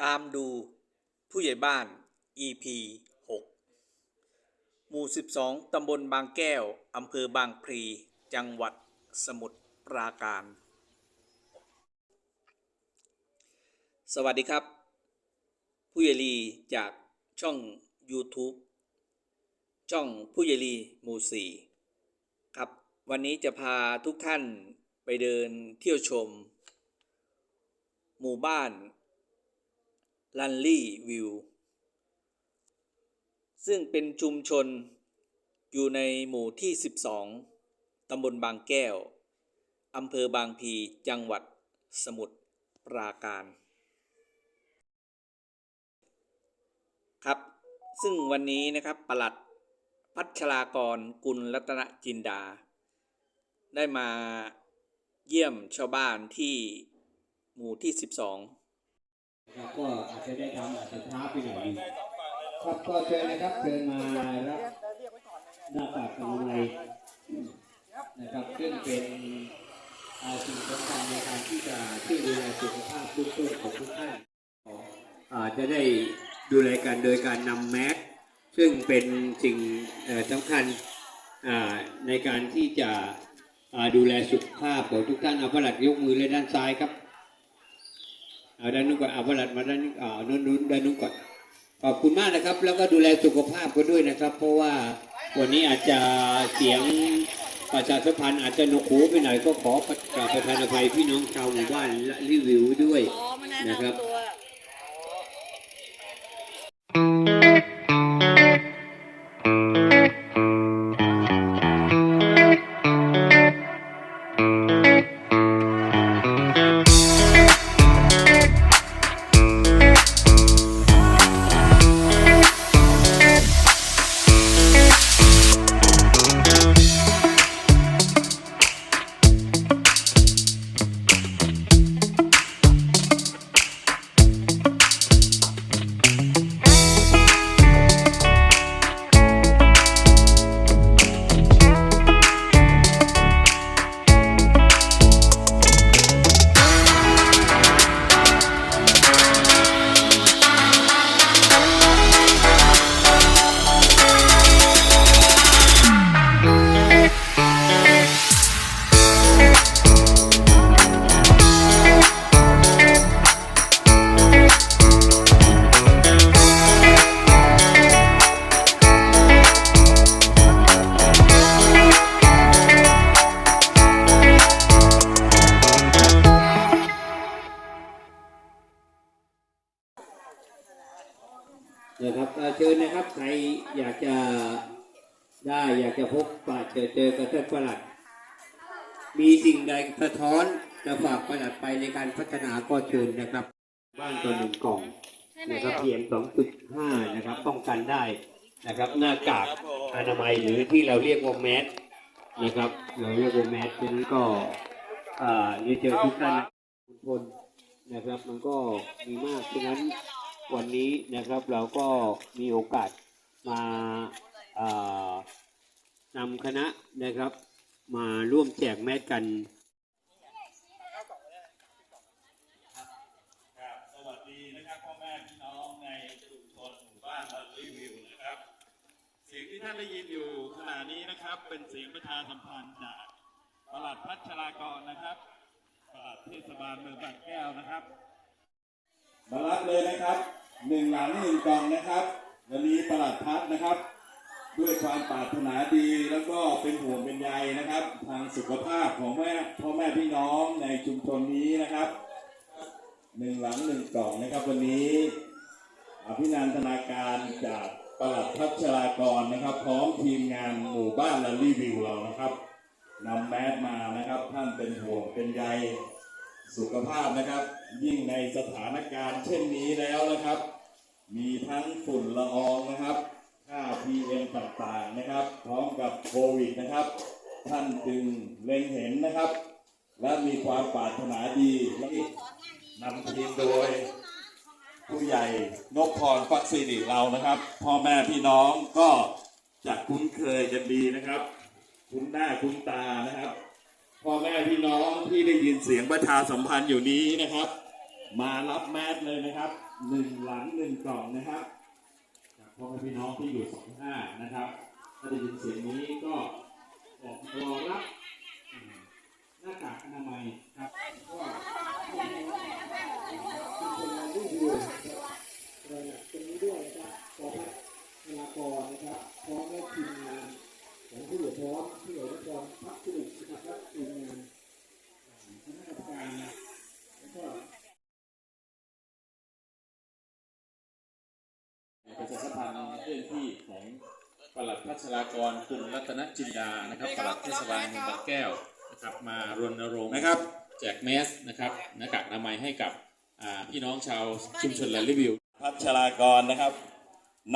ตามดูผู้ใหญ่บ้าน EP 6 หมู่ 12 ตำบลบางแก้ว อำเภอบางพลี จังหวัดสมุทรปราการ สวัสดีครับ ผู้ใหญ่ลีจากช่อง YouTube ช่องผู้ใหญ่ลีหมู่ 4 ครับ วันนี้จะพาทุกท่านไปเดินเที่ยวชม หมู่บ้าน ลันลี่วิว ซึ่งเป็นชุมชนอยู่ในหมู่ที่ 12 ตำบลบางแก้ว อำเภอบางพี จังหวัดสมุทรปราการ ครับ ซึ่งวันนี้นะครับปลัดพัชรากรกุลรัตนจินดา ได้มาเยี่ยมชาวบ้านที่หมู่ที่ 12 ครับก็อาจจะได้ทำอาจจะช้าไปหน่อยครับก็เชิญนะครับเชิญมารับหน้ากากอนามัยนะครับซึ่งเป็นอาสิ่งสำคัญในการที่จะช่วยดูแลสุขภาพเบื้องต้นของทุกท่านอาจจะได้ดูแลกันโดยการนำแมสซึ่งเป็นสิ่งสำคัญในการที่จะดูแลสุขภาพของทุกท่านเอาประหลัดยกมือเลยด้านซ้ายครับ เอาด้านนู้นก่อนเอาประหลัดมาด้านนี้อ่านู้นนู้นด้านนู้นก่อนขอบคุณมากนะครับ แล้วก็ดูแลสุขภาพกันด้วยนะครับ เพราะว่าวันนี้อาจจะเสียงประชาสัมพันธ์อาจจะหนกหูไปหน่อยก็ขอปราบประทานอภัยพี่น้องชาวหมู่บ้านและรีวิวด้วยนะครับ ใครอยากจะได้อยากจะพบปะเจอเจอกับท่านประหลัด มีสิ่งใดสะท้อนจะฝากประหลัดไปในการพัฒนาก็เชิญนะครับ บ้านตัวหนึ่งกล่องนะครับเพียง2.5นะครับ ป้องกันได้นะครับ หน้ากากอนามัยหรือที่เราเรียกว่าแมสนะครับเราเรียกว่าแมสฉะนั้นก็อ่าเรียนเชิญทุกท่านทุกคนนะครับ มันก็มีมากฉะนั้น วันนี้นะครับเราก็มีโอกาสมาเอ่อนำคณะนะครับ มาร่วมแจกแมสกันครับสวัสดีนะครับพ่อแม่พี่น้องในชุมชนหมู่บ้านลันรีวิวนะครับ เสียงที่ท่านได้ยินอยู่ขณะนี้นะครับ เป็นเสียงประชาสัมพันธ์จากปลัดพัชรากรนะครับปลัดเทศบาลเมืองบางแก้วนะครับมารับเลยนะครับ หนึ่งหลังหนึ่งกล่องนะครับวันนี้ประหลัดพัดนะครับ ด้วยความปรารถนาดีแล้วก็เป็นห่วงเป็นใยนะครับ ทางสุขภาพของแม่พ่อแม่พี่น้องในชุมชนนี้นะครับหนึ่งหลังหนึ่งกล่องนะครับ วันนี้อภินันทนาการจากประหลัดพัชรากรนะครับ พร้อมทีมงานหมู่บ้านและรีวิวเรานะครับนำแมสมานะครับ ท่านเป็นห่วงเป็นใยสุขภาพนะครับ ยิ่งในสถานการณ์เช่นนี้แล้วนะครับ มีทั้งฝุ่นละอองนะครับ ค่า PM ต่างๆนะครับ พร้อมกับโควิดนะครับ ท่านจึงเล็งเห็นนะครับ และมีความปรารถนาดีและนำทีมโดย ผู้ใหญ่นพพรฟักซีริเรานะครับ พ่อแม่พี่น้องก็จะคุ้นเคยกันดีนะครับ คุ้นหน้าคุ้นตานะครับพ่อแม่พี่น้องที่ได้ยินเสียงประชาสัมพันธ์อยู่นี้นะครับ มารับแมสเลยนะครับหนึ่งหลังหนึ่งกล่องนะครับจากพ่อแม่พี่น้องที่อยู่สองห้านะครับ ถ้าได้ยินเสียงนี้ก็ออกรอรับอืมหน้ากากอนามัยครับก็ คนเราได้ดูนะครับรายละตรงนี้ด้วยนะครับขอพัฒนากรนะครับ พร้อมและทีมงานของผู้เหลือพร้อมผู้เหลือพร้อมพักผู้เหลือนะครับและทีมงานคณะกรรมการแล้วก็ ประ ชาสัมพันธ์เรื่องที่ของปลัดพัชรากรคุณรัตนจินดานะครับปลัดเทศบาลเมืองบางแก้วนะครับมารณรงค์นะครับ แจกแมสนะครับหน้ากากอนามัยให้กับอ่าพี่น้องชาวชุมชนแลนด์รีวิว พัชรากรนะครับ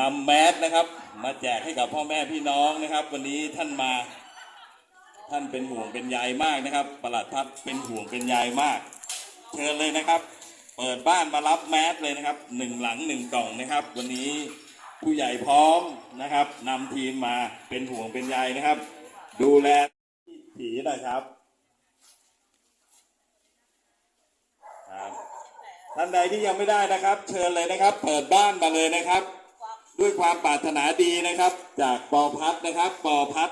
นำแมสนะครับ มาแจกให้กับพ่อแม่พี่น้องนะครับ วันนี้ท่านมาท่านเป็นห่วงเป็นใยมากนะครับประหลัดพัดเป็นห่วงเป็นใยมาก เชิญเลยนะครับ เปิดบ้านมารับแมสเลยนะครับหนึ่งหลังหนึ่งกล่องนะครับ วันนี้ ผู้ใหญ่พร้อมนะครับนำทีมมาเป็นห่วงเป็นใยนะครับ ดูแลผีหนะครับครับ ท่านใดที่ยังไม่ได้นะครับ เชิญเลยนะครับ เปิดบ้านมาเลยนะครับ ด้วยความปรารถนาดีนะครับ จากปอพัฒนะครับปอพัฒ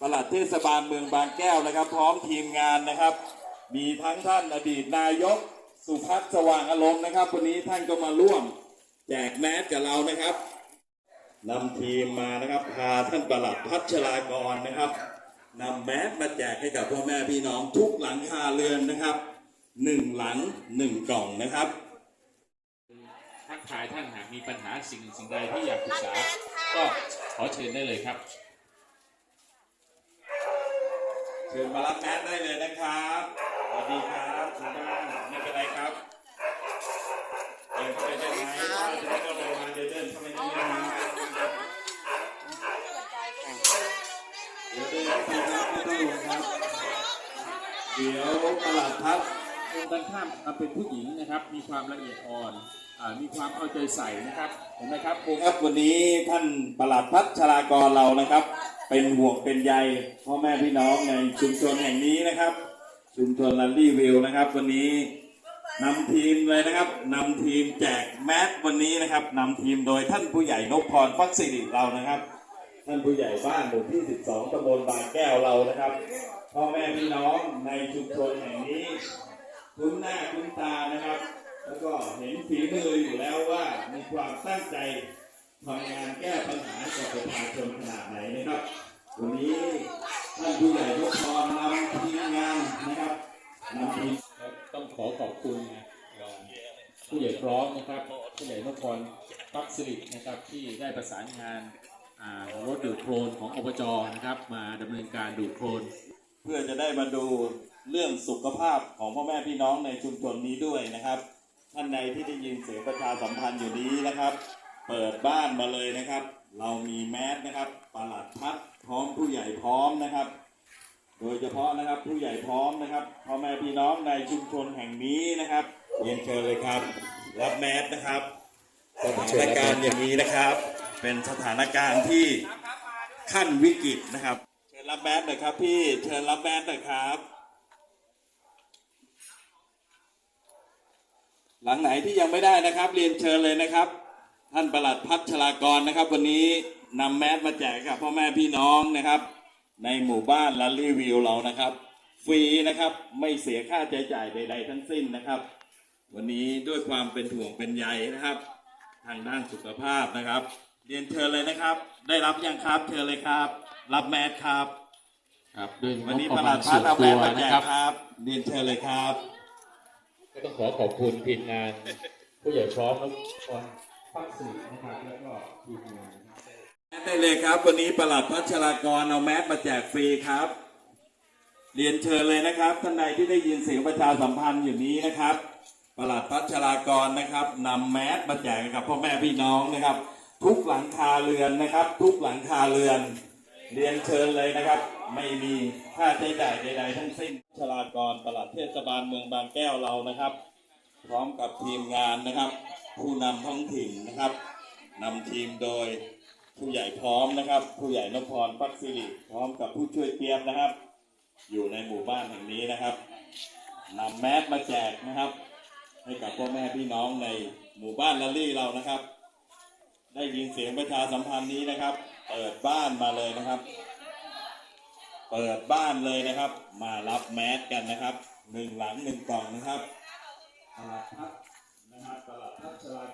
ปลัดเทศบาลเมืองบางแก้วนะครับ พร้อมทีมงานนะครับ มีทั้งท่านอดีตนายก สุพัฒน์สว่างอารมณ์นะครับ วันนี้ท่านก็มาร่วม แจกแมสกับเรานะครับ นำทีมมานะครับพาท่านปลัดพัชรากรนะครับนำแมสมาแจกให้กับพ่อแม่พี่น้องทุกหลังคาเรือนนะครับหนึ่งหลังหนึ่งกล่องนะครับทักทายท่านหากมีปัญหาสิ่งสิ่งใดที่อยากปรึกษา ก็ขอเชิญได้เลยครับ เชิญมารับแมสได้เลยนะครับสวัสดีครับคุณบ้านไม่เป็นไรครับเดินเข้าไปได้ไหมถ้าจะได้ก็ลงมาเดินเดินเข้าไปนี่นะครับเดี๋ยวเดินเข้าไปครับไม่ต้องลงครับ เดี๋ยวตลาดพัดตรงกันข้ามอะเป็นผู้หญิงนะครับ มีความละเอียดอ่อนอามีความเอาใจใส่นะครับ เห็นไหมครับครับวันนี้ท่านประหลัดพัชรากรเรานะครับ เป็นห่วงเป็นใยพ่อแม่พี่น้องในชุมชนแห่งนี้นะครับ ชุมชนลันดี้วิวนะครับ วันนี้นำทีมเลยนะครับนำทีมแจกแมสวันนี้นะครับนำทีมโดยท่านผู้ใหญ่นพพรฟักสิริเรานะครับ ท่านผู้ใหญ่บ้านหมู่ที่ 12ตำบลบางแก้วเรานะครับ พ่อแม่พี่น้องในชุมชนแห่งนี้ คุ้นหน้าคุ้นตานะครับ แล้วก็เห็นฝีมืออยู่แล้วว่ามีความตั้งใจทำงานแก้ปัญหากับประชาชนขนาดไหนนะครับวันนี้ท่านผู้ใหญ่ยกพรนำทีมงานนะครับนำทีมต้องขอขอบคุณผู้ใหญ่พร้อมนะครับผู้ใหญ่นพรปักสิรินะครับที่ได้ประสานงานรถดูดโครนของอบจนะครับ มาดำเนินการดูดโครน เพื่อจะได้มาดูเรื่องสุขภาพของพ่อแม่พี่น้องในชุมชนนี้ด้วยนะครับ ท่านใดที่ได้ยินเสียงประชาสัมพันธ์อยู่นี้นะครับ เปิดบ้านมาเลยนะครับ เรามีแมสนะครับปลัดพัดพร้อมผู้ใหญ่พร้อมนะครับ โดยเฉพาะนะครับผู้ใหญ่พร้อมนะครับพ่อแม่พี่น้องในชุมชนแห่งนี้นะครับเรียนเชิญเลยครับ รับแมสนะครับสถานการณ์อย่างนี้นะครับ เป็นสถานการณ์ที่ขั้นวิกฤตนะครับ รับแมสหน่อยครับพี่เชิญรับแมสหน่อยครับหลังไหนที่ยังไม่ได้นะครับ เรียนเชิญเลยนะครับ ท่านประหลัดพัชรากรนะครับ วันนี้นำแมสมาแจกกับพ่อแม่พี่น้องนะครับ ในหมู่บ้านและรีวิวเรานะครับ ฟรีนะครับไม่เสียค่าใช้จ่ายใด ๆ ทั้งสิ้นนะครับ วันนี้ด้วยความเป็นห่วงเป็นใยนะครับ ทางด้านสุขภาพนะครับ เรียนเชิญเลยนะครับ ได้รับยังครับเชิญเลยครับ รับแมสครับ ครับด้วยงวันบนี้ประประหมาลัณดพัส่ดวนเอาแมตัสวมาแจนะกครับ ครับเรียนเชิญเลยครับ ก็ต้องขอขอบคุณทีมงาน ผู้ใหญ่พร้อมและคนพักสิรินะครับแล้วก็ทีมงานนะครับ ได้เลยครับ วันนี้ประหลัดพัชรากรเอาแมสมาแจกฟรีครับ เรียนเชิญเลยนะครับท่านใดที่ได้ยินเสียงประชาสัมพันธ์อยู่นี้นะครับ ประหลัดพัชรากรนะครับนำแมสมาแจกให้กับพ่อแม่พี่น้องนะครับ ทุกหลังคาเรือนนะครับ ทุกหลังคาเรือน เรียนเชิญเลยนะครับ ไม่มีค่าใช้จ่ายใดๆทั้งสิ้นชรากรประหลัดเทศบาลเมืองบางแก้วเรานะครับ พร้อมกับทีมงานนะครับ ผู้นำท้องถิ่นนะครับนำทีมโดยผู้ใหญ่พร้อมนะครับ ผู้ใหญ่นพพรปักสิริพร้อมกับผู้ช่วยเตรียมนะครับ อยู่ในหมู่บ้านแห่งนี้นะครับนำแมสมาแจกนะครับ ให้กับพ่อแม่พี่น้องในหมู่บ้านละลี่เรานะครับ ได้ยินเสียงประชาสัมพันธ์นี้นะครับ เปิดบ้านมาเลยนะครับ เปิดบ้านเลยนะครับ มารับแมสกันนะครับหนึ่งหลังหนึ่งกล่องนะครับตลาดพับนะครับตลาดทัชลา